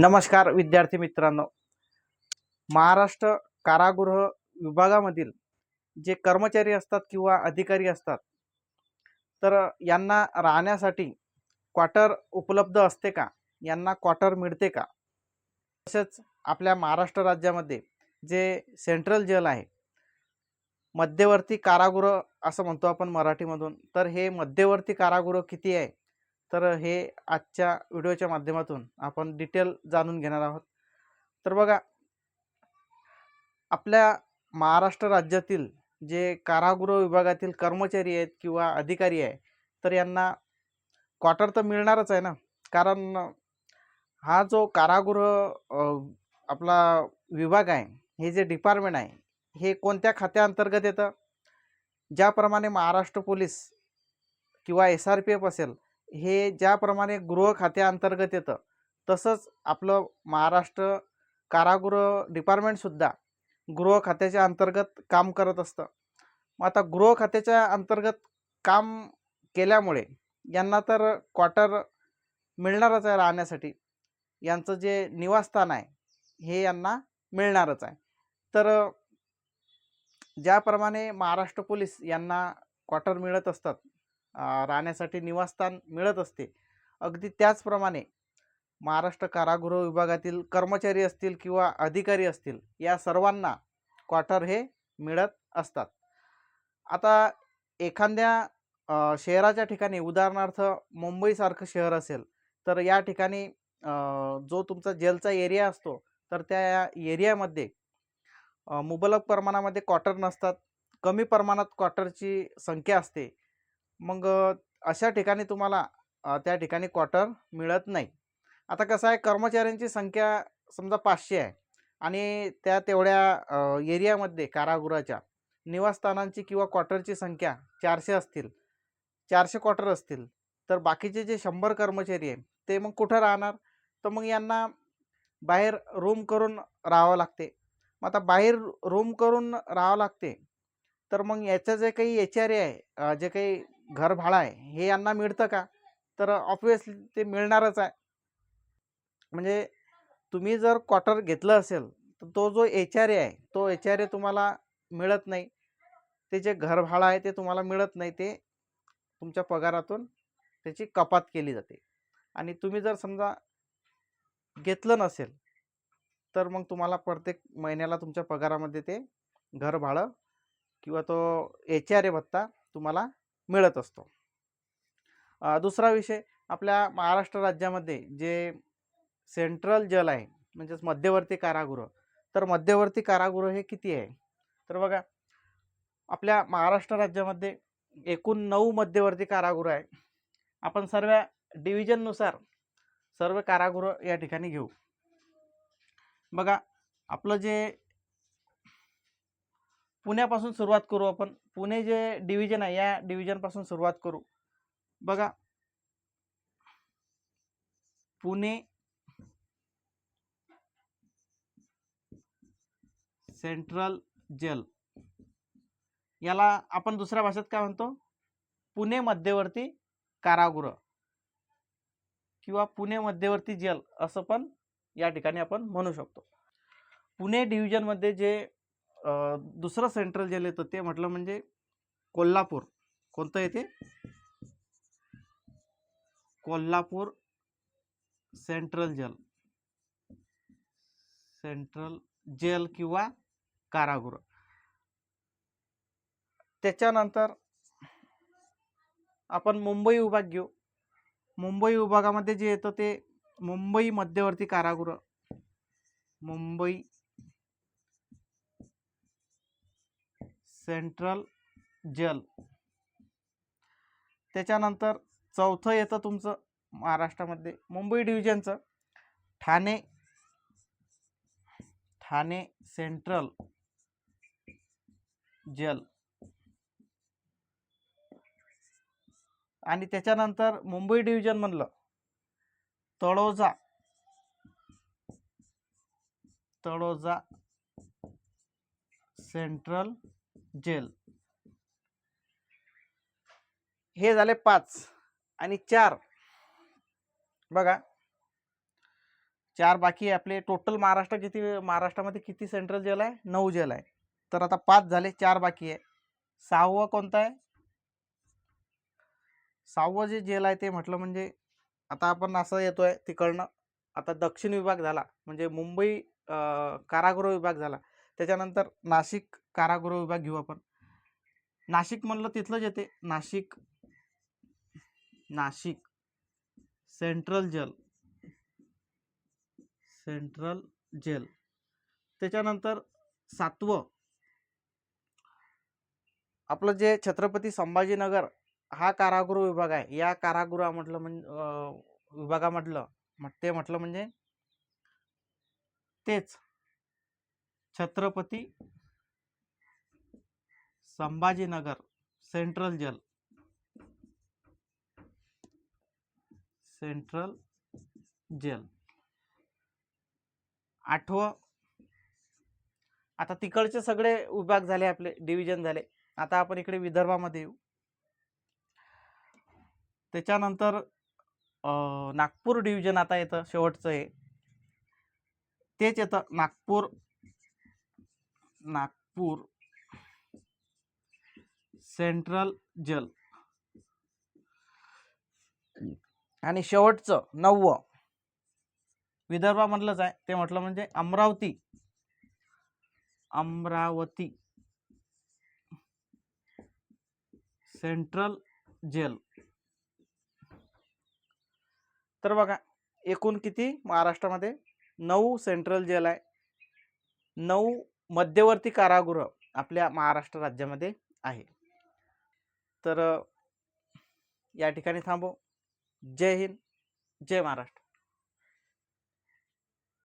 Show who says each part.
Speaker 1: नमस्कार विद्यार्थी मित्रांनो. महाराष्ट्र कारागृह विभागामधील जे कर्मचारी असतात किंवा अधिकारी असतात तर यांना राहण्यासाठी क्वार्टर उपलब्ध असते का? यांना क्वार्टर मिळते का? तसेच आपल्या महाराष्ट्र राज्यामध्ये जे सेंट्रल जेल आहे मध्यवर्ती कारागृह असं म्हणतो आपण मराठीमधून तर हे मध्यवर्ती कारागृह किती आहे? तर हे आजच्या व्हिडिओच्या माध्यमातून आपण डिटेल जाणून घेणार आहोत. तर बघा आपल्या महाराष्ट्र राज्यातील जे कारागृह विभागातील कर्मचारी आहेत किंवा अधिकारी आहे तर यांना क्वार्टर तर मिळणारच आहे ना? कारण हा जो कारागृह आपला विभाग आहे हे जे डिपार्टमेंट आहे हे कोणत्या खात्याअंतर्गत येतं? ज्याप्रमाणे महाराष्ट्र पोलीस किंवा एस आर पी एफ असेल हे ज्याप्रमाणे गृह खात्याअंतर्गत येतं तसंच आपलं महाराष्ट्र कारागृह डिपार्टमेंटसुद्धा गृह खात्याच्या अंतर्गत काम करत असतं. मग आता गृह खात्याच्या अंतर्गत काम केल्यामुळे यांना तर क्वार्टर मिळणारच आहे राहण्यासाठी. यांचं जे निवासस्थान आहे हे यांना मिळणारच आहे. तर ज्याप्रमाणे महाराष्ट्र पोलीस यांना क्वार्टर मिळत असतात राहण्यासाठी निवासस्थान मिळत असते. अगदी त्याचप्रमाणे महाराष्ट्र कारागृह विभागातील कर्मचारी असतील किंवा अधिकारी असतील या सर्वांना क्वार्टर हे मिळत असतात. आता एखाद्या शहराच्या ठिकाणी उदाहरणार्थ मुंबईसारखं शहर असेल तर या ठिकाणी जो तुमचा जेलचा एरिया असतो तर त्या एरियामध्ये मुबलक प्रमाणामध्ये क्वार्टर नसतात. कमी प्रमाणात क्वार्टरची संख्या असते. मग अशा ठिकाणी तुम्हाला त्या ठिकाणी क्वार्टर मिळत नाही. आता कसं आहे कर्मचाऱ्यांची संख्या समजा पाचशे आहे आणि त्या तेवढ्या एरियामध्ये कारागृहाच्या निवासस्थानांची किंवा क्वार्टरची संख्या चारशे असतील चारशे क्वार्टर असतील तर बाकीचे जे शंभर कर्मचारी आहे ते मग कुठं राहणार? तर मग यांना बाहेर रूम करून राहावं लागते. मग आता बाहेर रूम करून राहावं लागते तर मग याचं जे काही एच आर ए आहे जे काही घर भाडा आहे हे यांना मिळतं का? तर ऑब्वियसली ते मिळणारच आहे. म्हणजे तुम्ही जर क्वार्टर घेतलं असेल तर तो जो एच आर ए आहे तो एच आर ए तुम्हाला मिळत नाही. ते जे घर भाडं आहे ते तुम्हाला मिळत नाही. ते तुमच्या पगारातून त्याची कपात केली जाते. आणि तुम्ही जर समजा घेतलं नसेल तर मग तुम्हाला प्रत्येक महिन्याला तुमच्या पगारामध्ये ते घर भाडं किंवा तो एच आर ए भत्ता तुम्हाला मिळत असतो. दुसरा विषय आपल्या महाराष्ट्र राज्यामध्ये जे सेंट्रल जल आहे म्हणजेच मध्यवर्ती कारागृह तर मध्यवर्ती कारागृह हे किती आहे? तर बघा आपल्या महाराष्ट्र राज्यामध्ये एकूण नऊ मध्यवर्ती कारागृह आहे. आपण सर्व डिव्हिजननुसार सर्व कारागृह या ठिकाणी घेऊ. बघा आपलं जे पुण्यापासून सुरुवात करू आपण पुणे जे डिव्हिजन आहे या डिव्हिजनपासून सुरुवात करू. बघा. पुणे सेंट्रल जेल याला आपण दुसऱ्या भाषेत काय म्हणतो? पुणे मध्यवर्ती कारागृह किंवा पुणे मध्यवर्ती जेल असं पण या ठिकाणी आपण म्हणू शकतो. पुणे डिव्हिजनमध्ये जे दुसरं सेंट्रल जेल येतं ते म्हटलं म्हणजे कोल्हापूर. कोणतं येते Kolhapur central jail central jail किंवा कारागृह. त्याच्यानंतर आपण मुंबई विभाग घेऊ. मुंबई विभागामध्ये जे येतं ते मुंबई मध्यवर्ती कारागृह. मुंबई सेंट्रल जल. त्याच्यानंतर चौथं येतं तुमचं महाराष्ट्रामध्ये Mumbai डिव्हिजनचं. Thane Thane central jail. आणि त्याच्यानंतर मुंबई डिव्हिजन म्हणलं. Taloja Taloja central jail. हे झाले पाच आणि चार. बघा. चार बाकी आहे आपले. टोटल महाराष्ट्र किती महाराष्ट्रामध्ये किती सेंट्रल जेल आहे? नऊ जेल आहे. तर आता पाच झाले चार बाकी आहे. सहावं कोणतं आहे? सहावं जे जेल आहे ते म्हटलं म्हणजे आता आपण असं येतोय तिकडनं. आता दक्षिण विभाग झाला. म्हणजे मुंबई कारागृह विभाग झाला. त्याच्यानंतर नाशिक कारागृह विभाग घेऊ आपण. नाशिक म्हणलं तिथलंच येते. Nashik Nashik central jail. Central jail. त्याच्यानंतर सातवं. आपलं जे छत्रपती संभाजीनगर हा कारागृह विभाग आहे. या कारागृहा म्हटलं म्हणजे विभागामधलं मग ते म्हटलं म्हणजे तेच. Chhatrapati Sambhajinagar central jail. Central jail. आठवं. आता तिकडचे सगळे विभाग झाले आपले डिव्हिजन झाले. आता आपण इकडे विदर्भामध्ये येऊ. त्याच्यानंतर नागपूर डिव्हिजन आता येतं शेवटचं हे. तेच येतं नागपूर नागपूर सेंट्रल जेल. आणि शेवटचं नववं. विदर्भामधलंच आहे ते म्हटलं म्हणजे अमरावती. अमरावती. Central gel. तर बघा एकूण किती? महाराष्ट्रामध्ये नऊ सेंट्रल जेल आहे. नऊ मध्यवर्ती कारागृह आपल्या महाराष्ट्र राज्यामध्ये आहे. तर या ठिकाणी थांबू जय हिंद जय महाराष्ट्र.